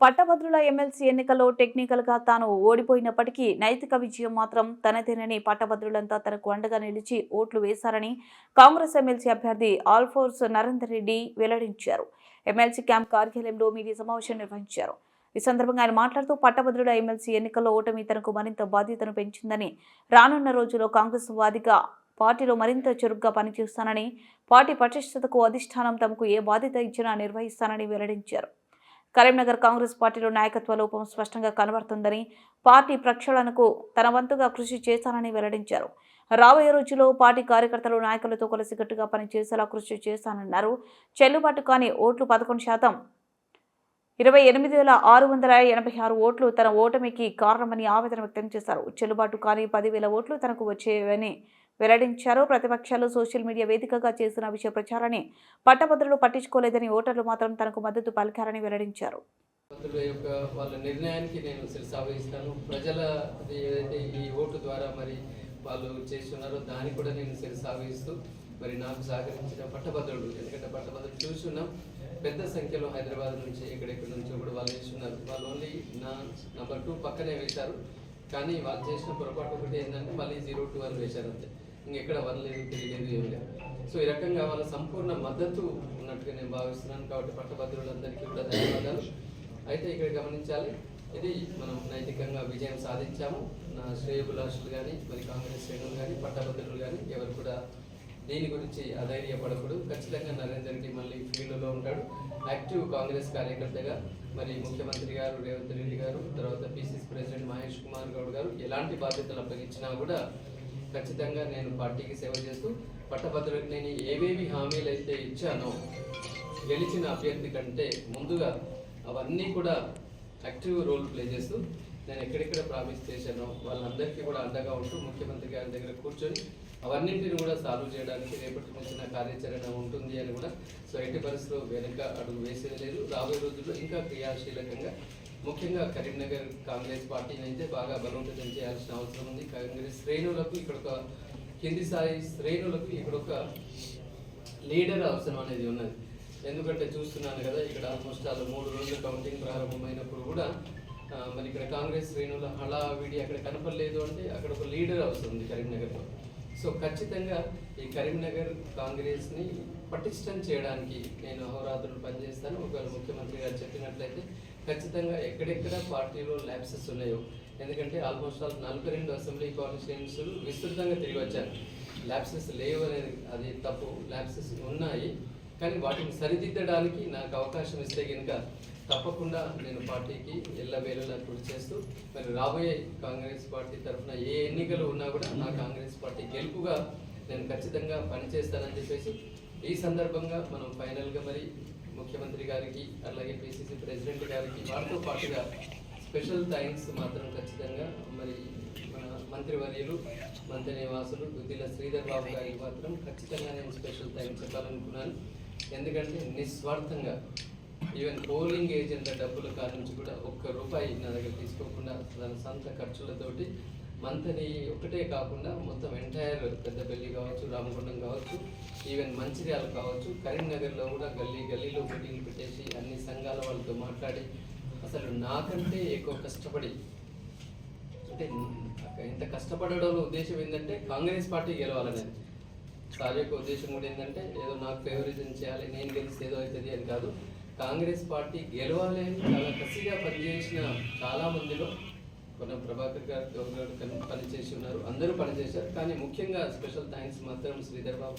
పట్టభద్రుల ఎమ్మెల్సీ ఎన్నికల్లో టెక్నికల్గా తాను ఓడిపోయినప్పటికీ నైతిక విజయం మాత్రం తనదేనని పట్టభద్రులంతా తనకు అండగా నిలిచి ఓట్లు వేశారని కాంగ్రెస్ ఎమ్మెల్సీ అభ్యర్థి ఆల్ఫోర్స్ నరేందర్ రెడ్డి వెల్లడించారు. ఎమ్మెల్సీ క్యాంప్ కార్యాలయంలో మీడియా సమావేశం నిర్వహించారు. ఈ సందర్భంగా ఆయన మాట్లాడుతూ పట్టభద్రుల ఎమ్మెల్సీ ఎన్నికల్లో ఓటమి తనకు మరింత బాధ్యతను పెంచిందని రానున్న రోజుల్లో కాంగ్రెస్ వాదిగా పార్టీలో మరింత చురుగ్గా పనిచేస్తానని పార్టీ పటిష్టతకు అధిష్టానం తమకు ఏ బాధ్యత ఇచ్చినా నిర్వహిస్తానని వెల్లడించారు. కరీంనగర్ కాంగ్రెస్ పార్టీలో నాయకత్వ లోపం స్పష్టంగా కనబడుతుందని పార్టీ ప్రక్షాళనకు తన వంతుగా కృషి చేస్తానని వెల్లడించారు. రాబోయే రోజుల్లో పార్టీ కార్యకర్తలు నాయకులతో కలిసి గట్టిగా పనిచేసేలా కృషి చేస్తానన్నారు చెల్లుబాటు కాని ఓట్లు పదకొండు శాతం ఇరవై ఎనిమిది వేల ఆరు వందల ఎనభై ఆరు ఓట్లు తన ఓటమికి కారణమని ఆవేదన వ్యక్తం చేశారు. చెల్లుబాటు కాని పదివేల ఓట్లు తనకు వచ్చేవని వెల్లడించారు. ప్రతిపక్షాలు సోషల్ మీడియా వేదికగా చేసిన విషయ ప్రచారాన్ని పట్టభద్రులు పట్టించుకోలేదని ఓటర్లు మాత్రం తనకు మద్దతు పలికారని వెల్లడించారు. యొక్క వాళ్ళ నిర్ణయానికి నేను శిరసావహిస్తాను ప్రజల ఏదైతే ఈ ఓటు ద్వారా మరి వాళ్ళు చేస్తున్నారో దాన్ని కూడా నేను శిరసావహిస్తూ మరి నాకు సహకరించిన పట్టభద్రులు ఎందుకంటే పట్టభద్రులు చూస్తున్నాం. పెద్ద సంఖ్యలో హైదరాబాద్ నుంచి ఎక్కడెక్కడి నుంచి కూడా వాళ్ళు వేస్తున్నారు వాళ్ళు ఓన్లీ నా నంబర్ టూ పక్కనే వేశారు. కానీ వాళ్ళు చేసిన పొరపాటు ఒకటి ఏంటంటే మళ్ళీ జీరో టూ అని వేశారు అంతే. ఇంకెక్కడ వన్ తెలియలేదు ఏం లేదు. సో ఈ రకంగా వాళ్ళ సంపూర్ణ మద్దతు ఉన్నట్టుగా నేను భావిస్తున్నాను కాబట్టి పట్టభద్రులందరికీ కూడా ధన్యవాదాలు. అయితే ఇక్కడ గమనించాలి ఇది మనం నైతికంగా విజయం సాధించాము. నా శ్రేయభిలాషులు కానీ మరి కాంగ్రెస్ శ్రేణులు కానీ పట్టభద్రులు కానీ ఎవరు కూడా దీని గురించి అధైర్యపడకూడదు. ఖచ్చితంగా నరేందర్ రెడ్డి మళ్ళీ ఫీల్డ్లో ఉంటాడు. యాక్టివ్ కాంగ్రెస్ కార్యకర్తగా మరి ముఖ్యమంత్రి గారు రేవంత్ రెడ్డి గారు తర్వాత పిసిసి ప్రెసిడెంట్ మహేష్ కుమార్ గౌడ్ గారు ఎలాంటి బాధ్యతలు అప్పగించినా కూడా ఖచ్చితంగా నేను పార్టీకి సేవ చేస్తూ పట్టభద్రులకు నేను ఏవేవి హామీలు అయితే ఇచ్చానో గెలిచిన అభ్యర్థి కంటే ముందుగా అవన్నీ కూడా యాక్టివ్ రోల్ ప్లే చేస్తూ నేను ఎక్కడెక్కడ ప్రామిస్ చేశానో వాళ్ళందరికీ కూడా అండగా ఉంటూ ముఖ్యమంత్రి గారి దగ్గర కూర్చొని అవన్నింటిని కూడా సాల్వ్ చేయడానికి రేపటి నుంచి నా కార్యాచరణ ఉంటుంది అని కూడా సో ఎట్టి పరిస్థితుల్లో వెనుక అడుగు వేసేది లేదు. రాబోయే రోజుల్లో ఇంకా క్రియాశీలకంగా ముఖ్యంగా కరీంనగర్ కాంగ్రెస్ పార్టీని అయితే బాగా బలోపేతం చేయాల్సిన అవసరం ఉంది. కాంగ్రెస్ శ్రేణులకు ఇక్కడ ఒక కింది స్థాయి శ్రేణులకు ఇక్కడ ఒక లీడర్ అవసరం అనేది ఉన్నది. ఎందుకంటే చూస్తున్నాను కదా ఇక్కడ ఆల్మోస్ట్ అలా మూడు రోజులు కౌంటింగ్ ప్రారంభమైనప్పుడు కూడా మరి ఇక్కడ కాంగ్రెస్ శ్రేణుల హడావిడి అక్కడ కనపడలేదు అంటే అక్కడ ఒక లీడర్ అవసరం ఉంది కరీంనగర్లో. సో ఖచ్చితంగా ఈ కరీంనగర్ కాంగ్రెస్ని పటిష్టం చేయడానికి నేను అహోరాత్రులు పనిచేస్తాను. ఒకవేళ ముఖ్యమంత్రి గారు చెప్పినట్లయితే ఖచ్చితంగా ఎక్కడెక్కడ పార్టీలో ల్యాబ్సెస్ ఉన్నాయో ఎందుకంటే ఆల్మోస్ట్ ఆల్ నలభై రెండు అసెంబ్లీ కాన్స్టిట్యూన్సీలు విస్తృతంగా తిరిగి వచ్చారు. ల్యాబ్సెస్ లేవు అనేది అది తప్పు. ల్యాబ్సెస్ ఉన్నాయి కానీ వాటిని సరిదిద్దడానికి నాకు అవకాశం ఇస్తే కనుక తప్పకుండా నేను పార్టీకి ఎల్లవేళలా కృషి చేస్తూ మరి రాబోయే కాంగ్రెస్ పార్టీ తరఫున ఏ ఎన్నికలు ఉన్నా కూడా నా కాంగ్రెస్ పార్టీ గెలుపుగా నేను ఖచ్చితంగా పనిచేస్తానని చెప్పేసి ఈ సందర్భంగా మనం ఫైనల్గా మరి ముఖ్యమంత్రి గారికి అలాగే పిసిసి ప్రెసిడెంట్ గారికి వారితో పాటుగా స్పెషల్ థ్యాంక్స్ మాత్రం ఖచ్చితంగా మరి మన మంత్రివర్యులు మంత్రి నివాసులు బుద్ధిల శ్రీధర్ బాబు గారికి మాత్రం ఖచ్చితంగా నేను స్పెషల్ థ్యాంక్స్ చెప్పాలనుకున్నాను. ఎందుకంటే నిస్వార్థంగా ఈవెన్ పోలింగ్ ఏజెంట్ల డబ్బుల కాడ నుంచి కూడా ఒక్క రూపాయి నా దగ్గర తీసుకోకుండా తన సొంత ఖర్చులతోటి మంత్ని ఒకటే కాకుండా మొత్తం ఎంటైర్ పెద్దపల్లి కావచ్చు రామగుండం కావచ్చు ఈవెన్ మంచిర్యాల కావచ్చు కరీంనగర్లో కూడా గల్లీ గల్లీలో మీటింగ్ పెట్టేసి అన్ని సంఘాల వాళ్ళతో మాట్లాడి అసలు నాకంటే ఎక్కువ కష్టపడి అంటే ఇంత కష్టపడడంలో ఉద్దేశం ఏంటంటే కాంగ్రెస్ పార్టీ గెలవాలనేది సార్ యొక్క ఉద్దేశం కూడా ఏంటంటే ఏదో నాకు ఫేవరిజం చేయాలి నేను గెలిస్తే ఏదో అవుతుంది అని కాదు. కాంగ్రెస్ పార్టీ గెలవాలి అని చాలా కసిగా పనిచేసిన చాలామందిలో మందిలో ప్రభాకర్ గారు గౌరవ్ గారు పనిచేసి ఉన్నారు. అందరూ పనిచేశారు కానీ ముఖ్యంగా స్పెషల్ థ్యాంక్స్ మాత్రం శ్రీధర్ బాబు